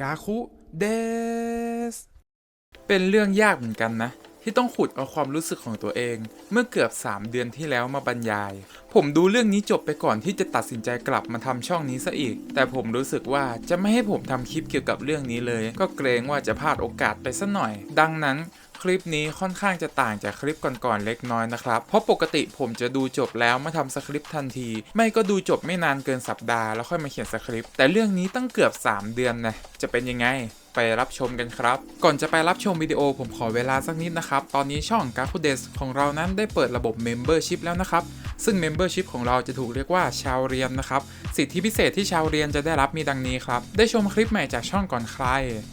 กาคุเดส เป็นเรื่องยากเหมือนกันนะ ที่ต้องขุดเอาความรู้สึกของตัวเอง เมื่อเกือบ 3 เดือนที่แล้วมาบรรยาย ผมดูเรื่องนี้จบไปก่อนที่จะตัดสินใจกลับมาทำช่องนี้ซะอีก แต่ผมรู้สึกว่าจะไม่ให้ผมทำคลิปเกี่ยวกับเรื่องนี้เลย ก็เกรงว่าจะพลาดโอกาสไปสัหน่อย ดังนั้นคลิปนี้ค่อนข้างจะต่างจากคลิปก่อนๆเล็กน้อยนะครับ เพราะปกติผมจะดูจบแล้วมาทำสคริปต์ทันที ไม่ก็ดูจบไม่นานเกินสัปดาห์แล้วค่อยมาเขียนสคริปต์ แต่เรื่องนี้ตั้งเกือบ 3 เดือนนะ จะเป็นยังไง ไปรับชมกันครับ ก่อนจะไปรับชมวิดีโอผมขอเวลาสักนิดนะครับ ตอนนี้ช่อง g a k u d e s ของเรานั้นได้เปิดระบบ Membership แล้วนะครับ ซึ่ง Membership ของเราจะถูกเรียกว่าชาวเรียนนะครับ สิทธิพิเศษที่ชาวเรียนจะได้รับมีดังนี้ครับ ได้ชมคลิปใหม่จากช่องก่อนใคร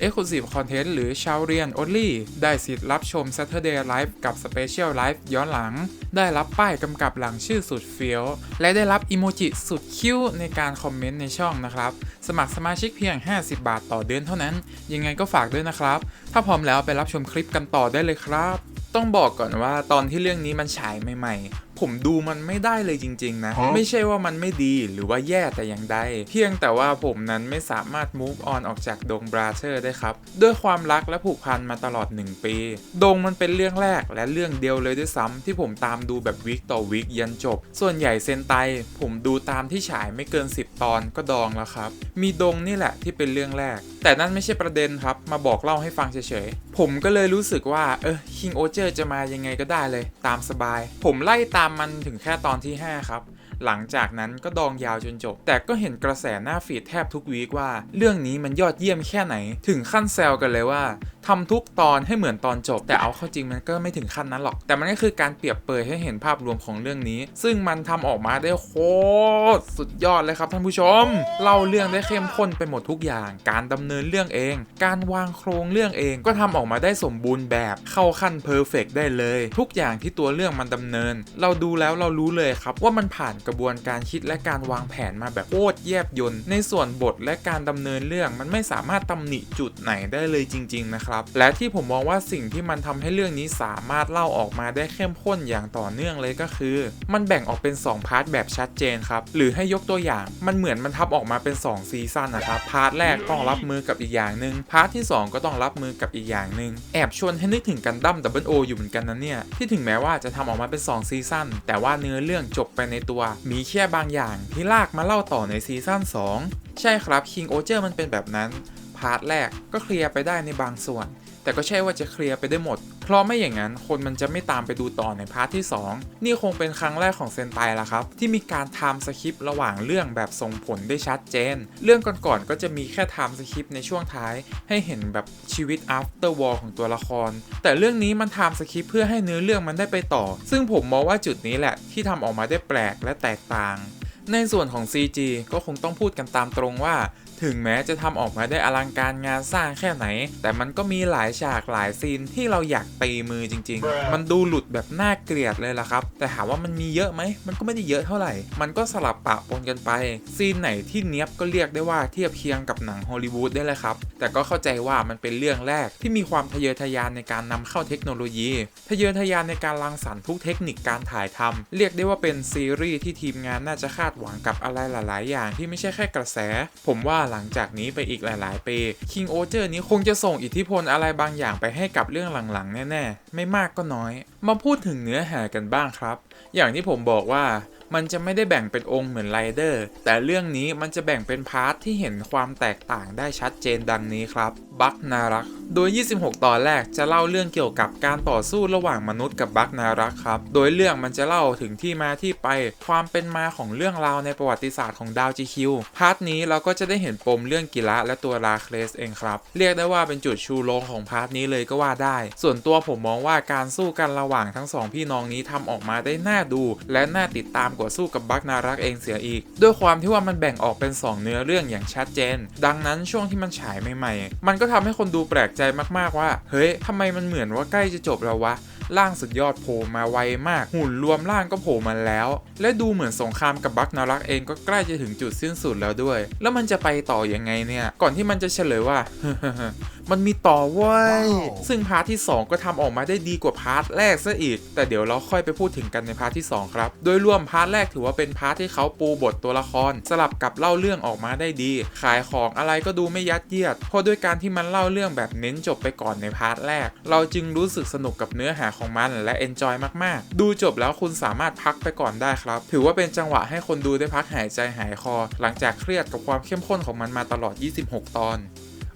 Exclusive Content หรือชาวเรียน Only ได้สิทธิ์รับชม Saturday Live กับ Special Live ย้อนหลัง ได้รับป้ายกำกับหลังชื่อสุดเฟี้ยว และได้รับอิโมจิสุดคิ้วในการคอมเมนต์ในช่องนะครับ สมัครสมาชิกเพียง 50 บาทต่อเดือนเท่านั้นยังไงก็ฝากด้วยนะครับ ถ้าพร้อมแล้วไปรับชมคลิปกันต่อได้เลยครับ ต้องบอกก่อนว่าตอนที่เรื่องนี้มันฉายใหม่ ๆ ผมดูมันไม่ได้เลยจริง ๆ นะ ไม่ใช่ว่ามันไม่ดีหรือว่าแย่แต่อย่างใดเพียงแต่ว่าผมนั้นไม่สามารถ move on ออกจากดงบราเธอร์ได้ครับ ด้วยความรักและผูกพันมาตลอด 1 ปี ดงมันเป็นเรื่องแรกและเรื่องเดียวเลยด้วยซ้ำที่ผมตามดูแบบวิกต่อวิกยันจบ ส่วนใหญ่เซนไต ผมดูตามที่ฉายไม่เกิน 10 ตอนก็ดองแล้วครับ มีดงนี่แหละที่เป็นเรื่องแรก แต่นั่นไม่ใช่ประเด็นครับ มาบอกเล่าให้ฟังเฉยๆ ผมก็เลยรู้สึกว่าเออคิงโอเจอร์จะมายังไงก็ได้เลย ตามสบาย ผมไล่ตามมันถึงแค่ตอนที่ 5 ครับ หลังจากนั้นก็ดองยาวจนจบ แต่ก็เห็นกระแสหน้าฟีดแทบทุกวีคว่า เรื่องนี้มันยอดเยี่ยมแค่ไหน ถึงขั้นแซวกันเลยว่าทำทุกตอนให้เหมือนตอนจบ แต่เอาเข้าจริงมันก็ไม่ถึงขั้นนั้นหรอก แต่มันก็คือการเปรียบเปยให้เห็นภาพรวมของเรื่องนี้ ซึ่งมันทำออกมาได้โคตรสุดยอดเลยครับท่านผู้ชม เล่าเรื่องได้เข้มข้นไปหมดทุกอย่าง การดำเนินเรื่องเอง การวางโครงเรื่องเองก็ทำออกมาได้สมบูรณ์แบบเข้าขั้นเพอร์เฟกได้เลย ทุกอย่างที่ตัวเรื่องมันดำเนิน เราดูแล้วเรารู้เลยครับว่ามันผ่านกระระบวนการคิดและการวางแผนมาแบบโคตรแยบยนต์ในส่วนบทและการดำเนินเรื่องมันไม่สามารถตำหนิจุดไหนได้เลยจริง ๆ นะครับ และที่ผมมองว่าสิ่งที่มันทำให้เรื่องนี้สามารถเล่าออกมาได้เข้มข้นอย่างต่อเนื่องเลยก็คือ มันแบ่งออกเป็น 2 พาร์ทแบบชัดเจนครับ หรือให้ยกตัวอย่างมันเหมือนมันทับออกมาเป็น 2 ซีซั่นนะครับ พาร์ทแรกต้องรับมือกับอีกอย่างหนึ่งพาร์ทที่ 2 ก็ต้องรับมือกับอีกอย่างหนึ่งแอบชวนให้นึกถึงกันดั้มดับเบิลโออยู่เหมือนกันนะเนี่ยที่ถึงแม้ว่าจะทำออกมาเป็น 2 ซีซั่นแต่ว่าเนื้อเรื่องจบไปในตัวมีแค่บางอย่างที่ลากมาเล่าต่อในซีซั่น2 ใช่ครับ King o g e r มันเป็นแบบนั้น พาร์ทแรกก็เคลียร์ไปได้ในบางส่วน แต่ก็ใช่ว่าจะเคลียร์ไปได้หมด เพราะไม่อย่างนั้นคนมันจะไม่ตามไปดูต่อในพาร์ทที่ 2 นี่คงเป็นครั้งแรกของเซนไตละครับ ที่มีการไทม์สคริปต์ระหว่างเรื่องแบบส่งผลได้ชัดเจน เรื่องก่อนๆก็จะมีแค่ไทม์สคริปต์ในช่วงท้าย ให้เห็นแบบชีวิต after war ของตัวละคร แต่เรื่องนี้มันไทม์สคริปต์เพื่อให้เนื้อเรื่องมันได้ไปต่อ ซึ่งผมมองว่าจุดนี้แหละที่ทำออกมาได้แปลกและแตกต่างในส่วนของ CG ก็คงต้องพูดกันตามตรงว่า ถึงแม้จะทำออกมาได้อลังการงานสร้างแค่ไหน แต่มันก็มีหลายฉากหลายซีนที่เราอยากตีมือจริง ๆ มันดูหลุดแบบน่าเกลียดเลยล่ะครับ แต่ถามว่ามันมีเยอะไหม มันก็ไม่ได้เยอะเท่าไหร่ มันก็สลับปะปนกันไป ซีนไหนที่เนี้ยบก็เรียกได้ว่าเทียบเคียงกับหนังฮอลลีวูดได้เลยครับ แต่ก็เข้าใจว่ามันเป็นเรื่องแรกที่มีความทะเยอทะยานในการนำเข้าเทคโนโลยี ทะเยอทะยานในการรังสรรค์ทุกเทคนิคการถ่ายทำเรียกได้ว่าเป็นซีรีส์ที่ทีมงานน่าจะคาดหวังกับอะไรหลาย ๆ อย่างที่ไม่ใช่แค่กระแส ผมว่าหลังจากนี้ไปอีกหลาย ๆ ปี King o j e r นี้คงจะส่งอิทธิพลอะไรบางอย่างไปให้กับเรื่องหลัง ๆ แน่ ๆ ไม่มากก็น้อย มาพูดถึงเนื้อหากันบ้างครับ อย่างที่ผมบอกว่ามันจะไม่ได้แบ่งเป็นองค์เหมือนไรเดอร์แต่เรื่องนี้มันจะแบ่งเป็นพาร์ทที่เห็นความแตกต่างได้ชัดเจนดังนี้ครับ บักนารัก โดย 26 ตอนแรกจะเล่าเรื่องเกี่ยวกับการต่อสู้ระหว่างมนุษย์กับบักนารักครับ โดยเรื่องมันจะเล่าถึงที่มาที่ไป ความเป็นมาของเรื่องราวในประวัติศาสตร์ของดาว GQ พาร์ทนี้เราก็จะได้เห็นปมเรื่องกิระและตัวราเคลสเองครับ เรียกได้ว่าเป็นจุดชูโรงของพาร์ทนี้เลยก็ว่าได้ ส่วนตัวผมมองว่าการสู้กันระหว่างทั้งสองพี่น้องนี้ทำออกมาได้น่าดู และน่าติดตามกว่าสู้กับบักนารักเองเสียอีก ด้วยความที่ว่ามันแบ่งออกเป็น 2 เนื้อเรื่องอย่างชัดเจน ดังนั้นช่วงที่มันฉายใหม่ๆ มันก็ทำให้คนดูแปลกใจมากๆว่า เฮ้ยทำไมมันเหมือนว่าใกล้จะจบแล้ววะร่างสุดยอดโผล่มาไวมาก หุ่นรวมร่างก็โผล่มาแล้ว และดูเหมือนสงครามกับบักนารักเองก็ใกล้จะถึงจุดสิ้นสุดแล้วด้วย แล้วมันจะไปต่อยังไงเนี่ย ก่อนที่มันจะเฉลยว่ามันมีต่อเว้ยว้าวซึ่งพาร์ทที่ 2 ก็ทำออกมาได้ดีกว่าพาร์ทแรกซะอีก แต่เดี๋ยวเราค่อยไปพูดถึงกันในพาร์ทที่ 2 ครับ โดยรวมพาร์ทแรกถือว่าเป็นพาร์ทที่เขาปูบทตัวละคร สลับกับเล่าเรื่องออกมาได้ดี ขายของอะไรก็ดูไม่ยัดเยียด เพราะด้วยการที่มันเล่าเรื่องแบบเน้นจบไปก่อนในพาร์ทแรก เราจึงรู้สึกสนุกกับเนื้อหาของมันและเอนจอยมากๆ ดูจบแล้วคุณสามารถพักไปก่อนได้ครับ ถือว่าเป็นจังหวะให้คนดูได้พักหายใจหายคอ หลังจากเครียดกับความเข้มข้นของมันมาตลอด 26 ตอน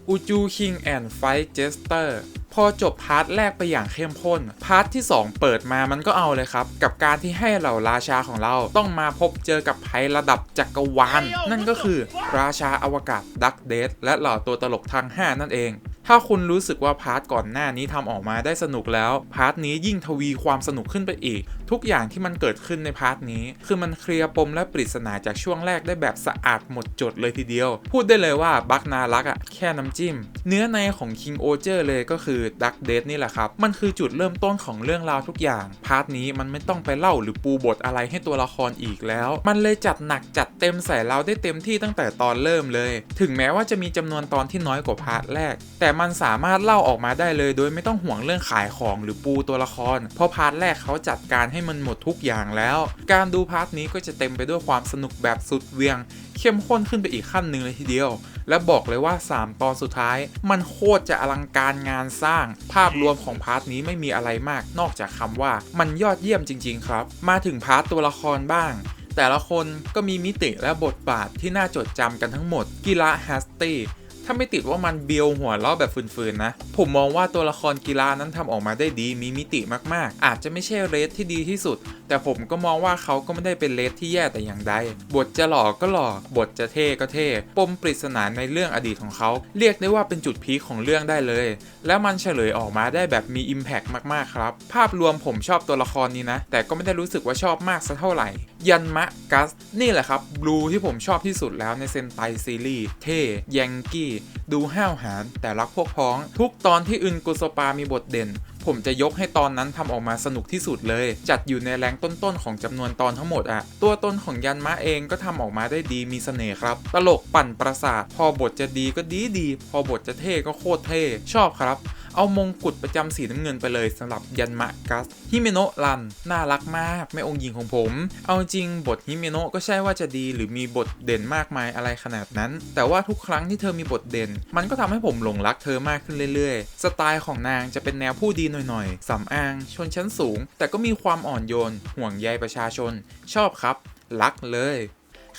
อูจูคิงแอนด์ไฟเจสเตอร์พอจบพาร์ทแรกไปอย่างเข้มข้น พาร์ทที่ 2 เปิดมามันก็เอาเลยครับ กับการที่ให้เหล่าราชาของเราต้องมาพบเจอกับภัยระดับจักรวาลนั่นก็คือราชาอวกาศดักเดสและเหล่าตัวตลกทาง 5 นั่นเอง ถ้าคุณรู้สึกว่าพาร์ทก่อนหน้านี้ทำออกมาได้สนุกแล้ว พาร์ทนี้ยิ่งทวีความสนุกขึ้นไปอีก ทุกอย่างที่มันเกิดขึ้นในพาร์ทนี้ คือมันเคลียร์ปมและปริศนาจากช่วงแรกได้แบบสะอาดหมดจดเลยทีเดียว พูดได้เลยว่าบักนารักอะแค่น้ำจิ้ม เนื้อในของ King o j e r เลยก็คือดักเดทนี่แหละครับ มันคือจุดเริ่มต้นของเรื่องราวทุกอย่าง พาร์ทนี้มันไม่ต้องไปเล่าหรือปูบทอะไรให้ตัวละครอีกแล้ว มันเลยจัดหนักจัดเต็มใส่เราได้เต็มที่ตั้งแต่ตอนเริ่มเลย ถึงแม้ว่าจะมีจำนวนตอนที่น้อยกว่าพาร์ทแรก แต่มันสามารถเล่าออกมาได้เลย โดยไม่ต้องห่วงเรื่องขายของหรือปูตัวละคร เพราะพาร์ทแรกเขาจัดการให้มันหมดทุกอย่างแล้ว การดูพาร์ทนี้ก็จะเต็มไปด้วยความสนุกแบบสุดเวียง เข้มข้นขึ้นไปอีกขั้นหนึ่งเลยทีเดียว และบอกเลยว่า 3 ตอนสุดท้าย มันโคตรจะอลังการงานสร้าง ภาพรวมของพาร์ทนี้ไม่มีอะไรมาก นอกจากคำว่ามันยอดเยี่ยมจริง ๆ ครับ มาถึงพาร์ทตัวละครบ้างแต่ละคนก็มีมิติและบทบาทที่น่าจดจำกันทั้งหมดกีฬาแฮสตี้ ถ้าไม่ติดว่ามันเบียวหัวล้อแบบฟืนๆนะ ผมมองว่าตัวละครกีฬานั้นทำออกมาได้ดีมีมิติมากๆ อาจจะไม่ใช่เรสที่ดีที่สุด แต่ผมก็มองว่าเขาก็ไม่ได้เป็นเรสที่แย่แต่อย่างใด บทจะหล่อก็หล่อ บทจะเท่ก็เท่ ปมปริศนาในเรื่องอดีตของเขา เรียกได้ว่าเป็นจุดพีคของเรื่องได้เลย แล้วมันเฉลยออกมาได้แบบมี Impact มากๆครับ ภาพรวมผมชอบตัวละครนี้นะ แต่ก็ไม่ได้รู้สึกว่าชอบมากสักเท่าไหร่ ยันมะกัส นี่แหละครับบลูที่ผมชอบที่สุดแล้วในเซนไตซีรีส์เท่ยังกี้ ดูห้าวหาญแต่รักพวกพ้อง ทุกตอนที่อึนกุโซปามีบทเด่น ผมจะยกให้ตอนนั้นทำออกมาสนุกที่สุดเลย จัดอยู่ในแรงต้นๆของจำนวนตอนทั้งหมดอะตัวตนของยันมะเองก็ทำออกมาได้ดีมีเสน่ห์ครับ ตลกปั่นประสาท พอบทจะดีก็ดีดี พอบทจะเท่ก็โคตรเท่ชอบครับ เอามงกุฎประจำสีน้ำเงินไปเลยสำหรับยันมะกัสฮิเมโนะรันน่ารักมากแม่องค์หญิงของผม เอาจริงบทฮิเมโนะก็ใช่ว่าจะดีหรือมีบทเด่นมากมายอะไรขนาดนั้น แต่ว่าทุกครั้งที่เธอมีบทเด่น มันก็ทำให้ผมหลงรักเธอมากขึ้นเรื่อยๆ สไตล์ของนางจะเป็นแนวผู้ดีหน่อยๆสำอาง ชนชั้นสูง แต่ก็มีความอ่อนโยน ห่วงใยประชาชน ชอบครับ รักเลย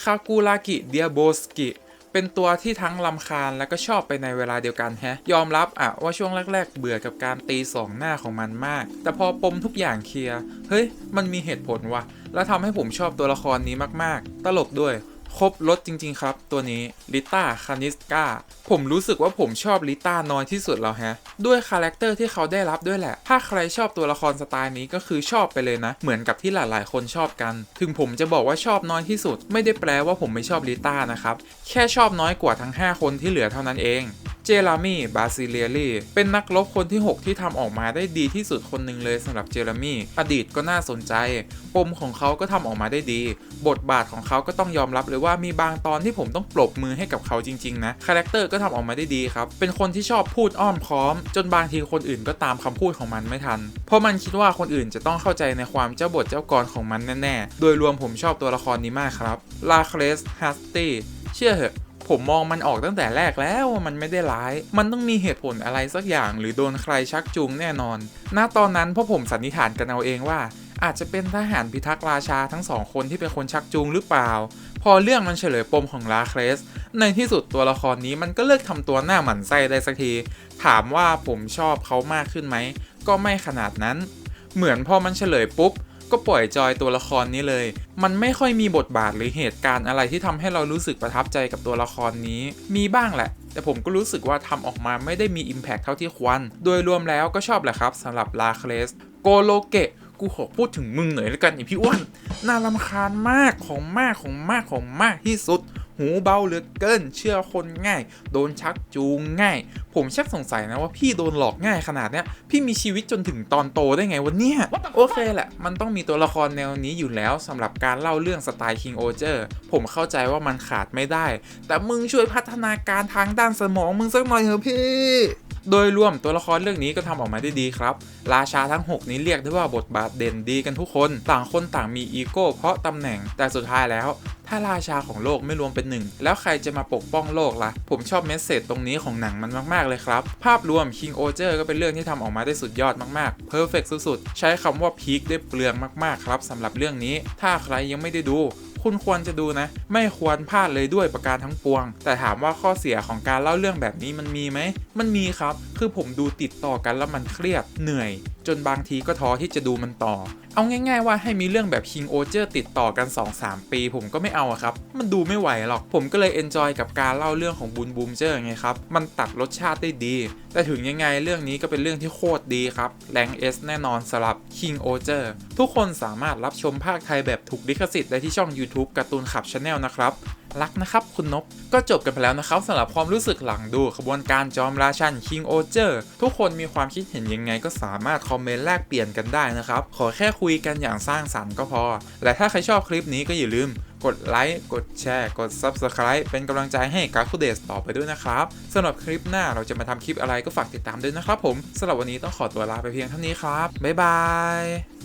คากูรากิเดียโบสกิ เป็นตัวที่ทั้งลำคาญและก็ชอบไปในเวลาเดียวกันแฮะ ยอมรับอะว่าช่วงแรก ๆ เบื่อกับการตีสองหน้าของมันมาก แต่พอปมทุกอย่างเคลียร์ เฮ้ย มันมีเหตุผลวะและทำให้ผมชอบตัวละครนี้มากๆ ตลกด้วย ครบรถจริง ๆ ครับ ตัวนี้ลิต้าคานิสกาผมรู้สึกว่าผมชอบลิต้าน้อยที่สุดแล้วแฮะ ด้วยคาแรคเตอร์ที่เขาได้รับด้วยแหละ ถ้าใครชอบตัวละครสไตล์นี้ก็คือชอบไปเลยนะ เหมือนกับที่หลายๆ คนชอบกัน ถึงผมจะบอกว่าชอบน้อยที่สุด ไม่ได้แปลว่าผมไม่ชอบลิต้านะครับ แค่ชอบน้อยกว่าทั้ง 5 คนที่เหลือเท่านั้นเอง เจรามีบาซิเลียรีเป็นนักรบคนที่ 6 ที่ทำออกมาได้ดีที่สุดคนหนึ่งเลยสำหรับเจรามีอดีตก็น่าสนใจ ปมของเขาก็ทำออกมาได้ดี บทบาทของเขาก็ต้องยอมรับเลยว่ามีบางตอนที่ผมต้องปรบมือให้กับเขาจริงๆนะคาแรคเตอร์ก็ทำออกมาได้ดีครับ เป็นคนที่ชอบพูดอ้อมค้อม จนบางทีคนอื่นก็ตามคำพูดของมันไม่ทัน เพราะมันคิดว่าคนอื่นจะต้องเข้าใจในความเจ้าบทเจ้ากรของมันแน่ๆ โดยรวมผมชอบตัวละครนี้มากครับลาเคลสฮัสตี้เชื่อเหอะ ผมมองมันออกตั้งแต่แรกแล้วว่ามันไม่ได้ร้าย มันต้องมีเหตุผลอะไรสักอย่าง หรือโดนใครชักจูงแน่นอน ณ ตอนนั้นพวกผมสันนิษฐานกันเอาเองว่า อาจจะเป็นทหารพิทักษ์ราชาทั้งสองคนที่เป็นคนชักจูงหรือเปล่า พอเรื่องมันเฉลยปมของลาเครส ในที่สุดตัวละครนี้มันก็เลิกทำตัวหน้าหมันไส้ได้สักที ถามว่าผมชอบเขามากขึ้นไหม ก็ไม่ขนาดนั้น เหมือนพอมันเฉลยปุ๊บ ก็ปล่อยจอยตัวละครนี้เลย มันไม่ค่อยมีบทบาทหรือเหตุการณ์อะไรที่ทำให้เรารู้สึกประทับใจกับตัวละครนี้ มีบ้างแหละ แต่ผมก็รู้สึกว่าทำออกมาไม่ได้มี Impact เท่าที่ควร โดยรวมแล้วก็ชอบแหละครับสำหรับลาเคลสโกโลเกะกูขอพูดถึงมึงหน่อยแล้วกันไอพี่อ้วนน่ารำคาญมากของมากของมากของมากที่สุด หูเบาเหลือเกิน เชื่อคนง่าย โดนชักจูงง่าย ผมชักสงสัยนะว่าพี่โดนหลอกง่ายขนาดเนี้ย พี่มีชีวิตจนถึงตอนโตได้ไงวะเนี้ยโอเคแหละ มันต้องมีตัวละครแนวนี้อยู่แล้วสำหรับการเล่าเรื่องสไตล์ King o j e r ผมเข้าใจว่ามันขาดไม่ได้ แต่มึงช่วยพัฒนาการทางด้านสมองมึงสักหน่อยเถอะพี่ โดยรวมตัวละครเรื่องนี้ก็ทำออกมาได้ดีครับ ราชาทั้ง 6 นี้เรียกได้ว่าบทบาทเด่นดีกันทุกคน ต่างคนต่างมีอีโก้เพราะตำแหน่ง แต่สุดท้ายแล้ว ถ้าราชาของโลกไม่รวมเป็นหนึ่ง แล้วใครจะมาปกป้องโลกล่ะ ผมชอบเมสเซจตรงนี้ของหนังมันมากๆเลยครับ ภาพรวม King o g e r ก็เป็นเรื่องที่ทำออกมาได้สุดยอดมากๆเพอร์เฟกสุดๆ ใช้คำว่าพีคได้เปลืองมากๆครับสำหรับเรื่องนี้ ถ้าใครยังไม่ได้ดู คุณควรจะดูนะ ไม่ควรพลาดเลยด้วยประการทั้งปวง แต่ถามว่าข้อเสียของการเล่าเรื่องแบบนี้มันมีไหม มันมีครับ คือผมดูติดต่อกันแล้วมันเครียดเหนื่อย จนบางทีก็ท้อที่จะดูมันต่อ เอาง่าย ๆ ว่าให้มีเรื่องแบบ King o g e r ติดต่อกัน 2-3 ปี ผมก็ไม่เอาครับ มันดูไม่ไหวหรอก ผมก็เลยเอนจอยกับการเล่าเรื่องของบูนบูมเจอร์ไงครับ มันตัดรสชาติได้ดี แต่ถึงยังไงเรื่องนี้ก็เป็นเรื่องที่โคตรดีครับแรง S แน่นอนสำหรับ King o g e r ทุกคนสามารถรับชมภาคไทยแบบถูกลิขสิทธิ์ได้ที่ช่อง YouTube การ์ตูนขับชาแนลนะครับ รักนะครับคุณนบก็จบกันไปแล้วนะครับสำหรับความรู้สึกหลังดูขบวนการจอมราชัน King o g e r ทุกคนมีความคิดเห็นยังไงก็สามารถคอมเมนต์แลกเปลี่ยนกันได้นะครับ ขอแค่คุยกันอย่างสร้างสรรค์ก็พอ และถ้าใครชอบคลิปนี้ก็อย่าลืมกดไลค์ กดแชร์ กด Subscribe เป็นกำลังใจให้กาคูเดสต่อไปด้วยนะครับสำหรับคลิปหน้าเราจะมาทำคลิปอะไรก็ฝากติดตามด้วยนะครับผมสำหรับวันนี้ต้องขอตัวลาไปเพียงเท่านี้ครับ บ๊ายบาย